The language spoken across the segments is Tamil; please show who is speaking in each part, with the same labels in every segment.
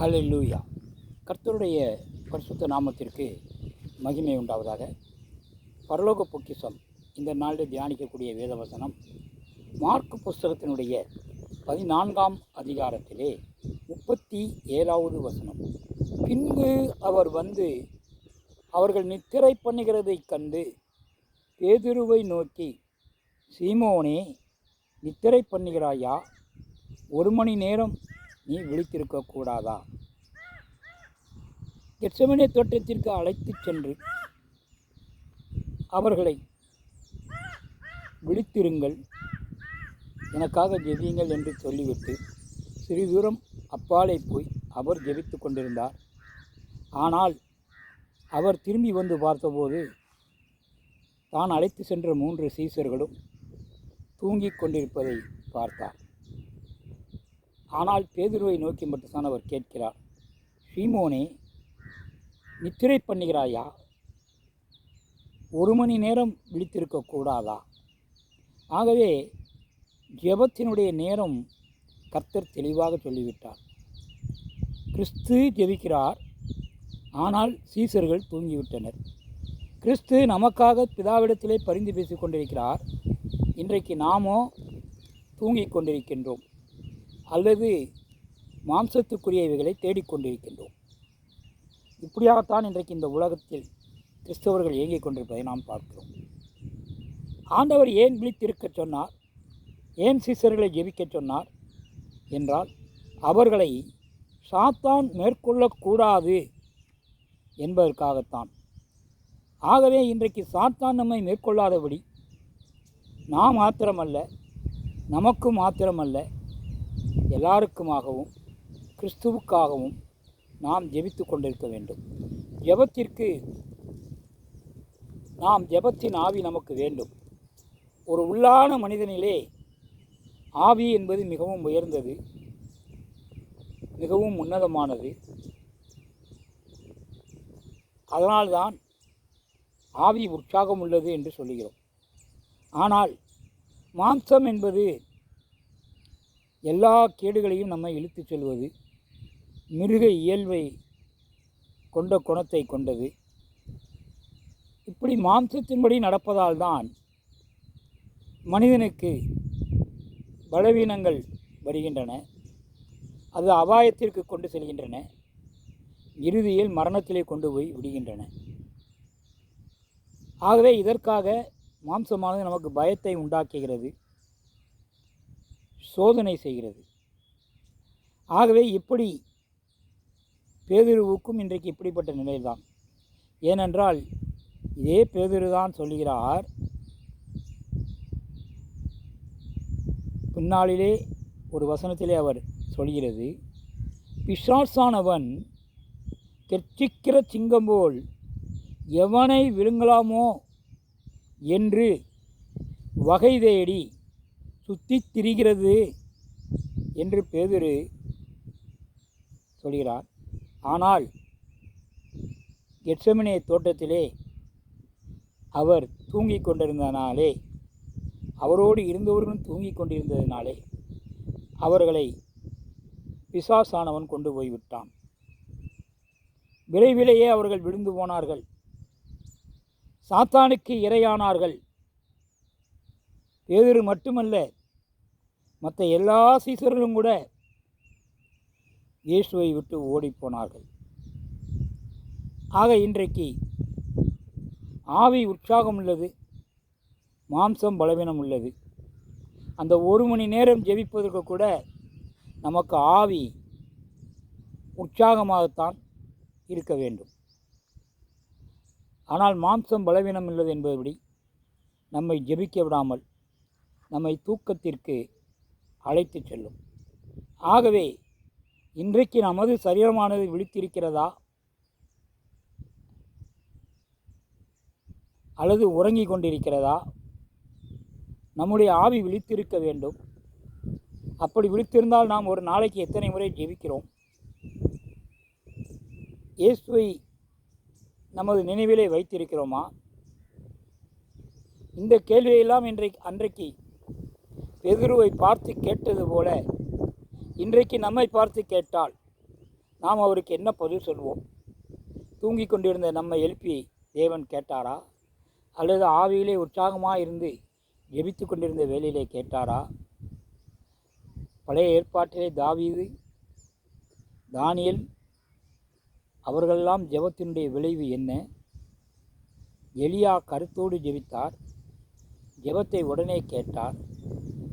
Speaker 1: ஹalleluya. கர்த்தருடைய பரிசுத்த நாமத்திற்கு மகிமை உண்டாவதாக. பரலோக பொக்கிஷம் இந்த நாளில் தியானிக்கக்கூடிய வேதவசனம். மார்க்கு புஸ்தகத்தினுடைய பதினான்காம் அதிகாரத்திலே முப்பத்தி ஏழாவது வசனம். பின்பு அவர் வந்து அவர்கள் நித்திரை பண்ணுகிறதை கண்டு பேதுருவை நோக்கி சீமோனே நித்திரை பண்ணுகிறாயா? ஒரு மணி நேரம் நீ விழித்திருக்க கூடாதா? கெட்சமனே தோட்டத்திற்கு அழைத்துச் சென்று அவர்களை விழித்திருங்கள். எனக்காக ஜெபியுங்கள் என்று சொல்லிவிட்டு சிறிது தூரம் அப்பாலே போய் அவர் ஜெபித்து கொண்டிருந்தார். ஆனால் அவர் திரும்பி வந்து பார்த்தபோது தான் அழைத்து சென்ற மூன்று சீசர்களும் தூங்கிக் கொண்டிருப்பதை பார்த்தார். ஆனால் பேதுருவை நோக்கி மட்டும்தான் அவர் கேட்கிறார். ஸ்ரீமோனே நித்திரை பண்ணுகிறாயா? ஒரு மணி நேரம் விழித்திருக்க கூடாதா? ஆகவே ஜெபத்தினுடைய நேரம் கர்த்தர் தெளிவாக சொல்லிவிட்டார். கிறிஸ்து ஜெபிக்கிறார் ஆனால் சீசர்கள் தூங்கிவிட்டனர். கிறிஸ்து நமக்காக பிதாவிடத்திலே பரிந்து பேசிக் கொண்டிருக்கிறார் இன்றைக்கு நாமோ தூங்கிக் கொண்டிருக்கின்றோம் அல்லது மாம்சத்துக்குரியவைகளை தேடிக்கொண்டிருக்கின்றோம். இப்படியாகத்தான் இன்றைக்கு இந்த உலகத்தில் கிறிஸ்தவர்கள் இயங்கிக் கொண்டிருப்பதை நாம் பார்க்கிறோம். ஆண்டவர் ஏன் விழித்திருக்கச் சொன்னார்? ஏன் சிசர்களை ஜெபிக்கச் சொன்னார்? என்றால் அவர்களை சாத்தான் மேற்கொள்ளக்கூடாது என்பதற்காகத்தான். ஆகவே இன்றைக்கு சாத்தான் நம்மை மேற்கொள்ளாதபடி நாம் மாத்திரமல்ல நமக்கு மாத்திரமல்ல எல்லாருக்குமாகவும் கிறிஸ்துவுக்காகவும் நாம் ஜெபித்து கொண்டிருக்க வேண்டும். ஜெபத்திற்கு நாம் ஜெபத்தின் ஆவி நமக்கு வேண்டும். ஒரு உள்ளான மனிதனிலே ஆவி என்பது மிகவும் உயர்ந்தது மிகவும் உன்னதமானது. அதனால்தான் ஆவி உற்சாகம் உள்ளது என்று சொல்லுகிறோம். ஆனால் மாம்சம் என்பது எல்லா கேடுகளையும் நம்மை இழுத்துச் செல்வது மிருக இயல்பை கொண்ட குணத்தை கொண்டது. இப்படி மாம்சத்தின்படி நடப்பதால் தான் மனிதனுக்கு பலவீனங்கள் வருகின்றன. அது அபாயத்திற்கு கொண்டு செல்கின்றன. இறுதியில் மரணத்திலே கொண்டு போய் விடுகின்றன. ஆகவே இதற்காக மாம்சமானது நமக்கு பயத்தை உண்டாக்குகிறது. சோதனை செய்கிறது. ஆகவே இப்படி பேதுருவுக்கும் இன்றைக்கு இப்படிப்பட்ட நிலைதான். ஏனென்றால் இதே பேதுரு தான் சொல்கிறார் பின்னாளிலே ஒரு வசனத்திலே அவர் சொல்கிறது பிசாசானவன் கெர்ச்சிக்கிற சிங்கம் போல் எவனை விழுங்கலாமோ என்று வகை தேடி சுத்தி திரிகிறது என்று பேதுரு சொல்கிறார். ஆனால் கெட்சமினே தோட்டத்திலே அவர் தூங்கிக் கொண்டிருந்தனாலே அவரோடு இருந்தவர்களும் தூங்கிக் கொண்டிருந்ததினாலே அவர்களை பிசாசானவன் கொண்டு போய்விட்டான். விரைவிலேயே அவர்கள் விழுந்து போனார்கள். சாத்தானுக்கு இரையானார்கள். பேதர் மட்டுமல்ல மற்ற எல்லா சீசர்களும் கூட இயேசுவை விட்டு ஓடிப்போனார்கள் ஆக இன்றைக்கு ஆவி உற்சாகம் உள்ளது மாம்சம் பலவீனம் உள்ளது. அந்த ஒரு மணி நேரம் ஜெபிப்பதற்கு கூட நமக்கு ஆவி உற்சாகமாகத்தான் இருக்க வேண்டும். ஆனால் மாம்சம் பலவீனம் உள்ளது என்பதுபடி நம்மை ஜெபிக்க விடாமல் நம்மை தூக்கத்திற்கு அழைத்து செல்லும். ஆகவே இன்றைக்கு நமது சரீரமானது விழித்திருக்கிறதா? அல்லது உறங்கிக் கொண்டிருக்கிறதா? நம்முடைய ஆவி விழித்திருக்க வேண்டும். அப்படி விழித்திருந்தால் நாம் ஒரு நாளைக்கு எத்தனை முறை ஜெபிக்கிறோம்? இயேசுவை நமது நினைவிலே வைத்திருக்கிறோமா? இந்த கேள்வியெல்லாம் இன்றைக்கு அன்றைக்கு பெதுருவை பார்த்து கேட்டது போல இன்றைக்கு நம்மை பார்த்து கேட்டால் நாம் அவருக்கு என்ன பதில் சொல்வோம்? தூங்கிக் கொண்டிருந்த நம்மை எழுப்பி தேவன் கேட்டாரா? அல்லது ஆவியிலே உற்சாகமாக இருந்து ஜெபித்து கொண்டிருந்த வேலையிலே கேட்டாரா? பழைய ஏற்பாட்டிலே தாவீது தானியல் அவர்களெல்லாம் ஜெபத்தினுடைய விளைவு என்ன? எலியா கருத்தோடு ஜெபித்தார் ஜெபத்தை உடனே கேட்டார்.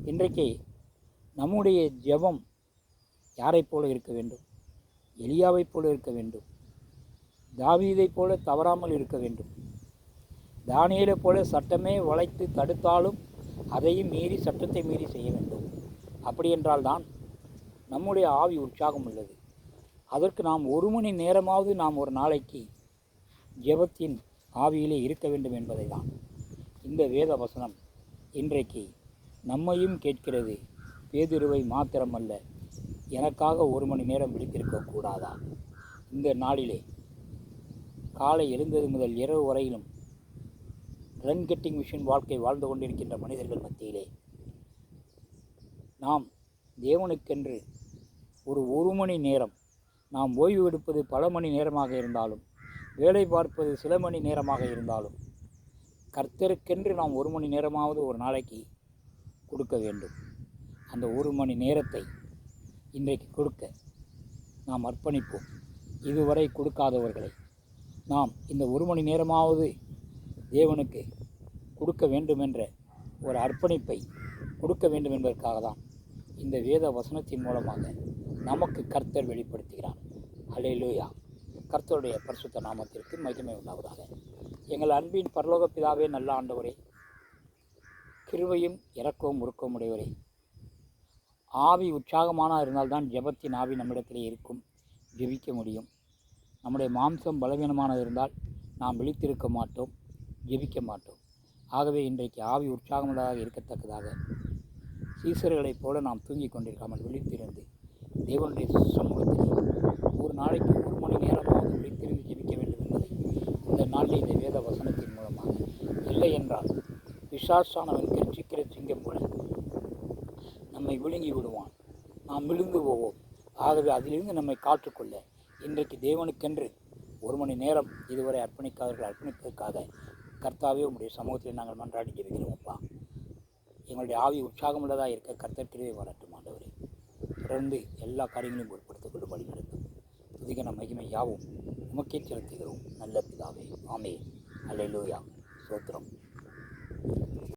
Speaker 1: இன்றைக்கு நம்முடைய ஜெபம் யாரைப் போல இருக்க வேண்டும்? எலியாவைப் போல இருக்க வேண்டும். தாவீதைப் போல தவறாமல் இருக்க வேண்டும். தானியலைப் போல சட்டமே வளைத்து தடுத்தாலும் அதையும் மீறி சட்டத்தை மீறி செய்ய வேண்டும். அப்படி என்றால்தான் நம்முடைய ஆவி உற்சாகம் உள்ளது. அதற்கு நாம் ஒரு மணி நேரமாவது நாம் ஒரு நாளைக்கு ஜெபத்தின் ஆவியிலே இருக்க வேண்டும் என்பதை தான் இந்த வேத வசனம் இன்றைக்கு நம்மையும் கேட்கிறது. பேதுருவை மாத்திரமல்ல எனக்காக ஒரு மணி நேரம் விழித்திருக்க கூடாதா? இந்த நாளிலே காலை எழுந்தது முதல் இரவு வரையிலும் ரன் கெட்டிங் மிஷின் வாழ்க்கை வாழ்ந்து கொண்டிருக்கின்ற மனிதர்கள் மத்தியிலே நாம் தேவனுக்கென்று ஒரு ஒரு மணி நேரம் நாம் ஓய்வு எடுப்பது பல மணி நேரமாக இருந்தாலும் வேலை பார்ப்பது சில மணி நேரமாக இருந்தாலும் கர்த்தருக்கென்று நாம் ஒரு மணி நேரமாவது ஒரு நாளைக்கு கொடுக்க வேண்டும். அந்த ஒரு மணி நேரத்தை இன்றைக்கு கொடுக்க நாம் அர்ப்பணிப்போம். இதுவரை கொடுக்காதவர்களை நாம் இந்த ஒரு மணி நேரமாவது தேவனுக்கு கொடுக்க வேண்டுமென்ற ஒரு அர்ப்பணிப்பை கொடுக்க வேண்டும் என்பதற்காக தான் இந்த வேத வசனத்தின் மூலமாக நமக்கு கர்த்தர் வெளிப்படுத்துகிறார். லூயா கர்த்தருடைய பரிசுத்த நாமத்திற்கு மகிமை உண்டாவதாக. எங்கள் அன்பின் பரலோக பிதாவே நல்ல ஆண்டவரே கிருவையும் இறக்கவும் உருக்கவும் உடையவரே ஆவி உற்சாகமான இருந்தால்தான் ஜெபத்தின் ஆவி நம்மிடத்திலே இருக்கும் ஜெபிக்க முடியும். நம்முடைய மாம்சம் பலவீனமானது இருந்தால் நாம் விழித்திருக்க மாட்டோம் ஜெபிக்க மாட்டோம். ஆகவே இன்றைக்கு ஆவி உற்சாகமுள்ளதாக இருக்கத்தக்கதாக. சீசர்களைப் போல நாம் தூங்கிக் கொண்டிருக்காமல் விழித்திருந்து தேவனுடைய சமூகத்தில் ஒரு நாளைக்கு ஒரு மணி நேரமாவது விழித்திருந்து ஜெபிக்க வேண்டும் என்பதை இந்த நாளில் இந்த வேத வசனத்தின் மூலமாக. இல்லை என்றால் பிசாசானவன் கெர்ச்சிக்கிற சிங்கம் போல. நம்மை விழுங்கி விடுவான். நாம் விழுந்து போவோம். ஆகவே அதிலிருந்து நம்மை காற்றுக்கொள்ள இன்றைக்கு தேவனுக்கென்று ஒரு மணி நேரம் இதுவரை அர்ப்பணிக்காதவர்கள் அர்ப்பணிப்பதற்காக கர்த்தாவே உங்களுடைய சமூகத்தில் நாங்கள் மன்றாடி ஜெபிக்கிறோம் அப்பா. எங்களுடைய ஆவி உற்சாகமுள்ளதாக இருக்க கர்த்தற்கிறவே வரட்டும் ஆண்டவரே. தொடர்ந்து எல்லா காரியங்களையும் பொருட்படுத்திக் கொள்ளும் வழி நடத்தும். துதிகன மகிமை யாவும் உமக்கே செலுத்துகிறோம். நல்ல பிதாவே. ஆமே அல்லேலூயா. சோத்திரம்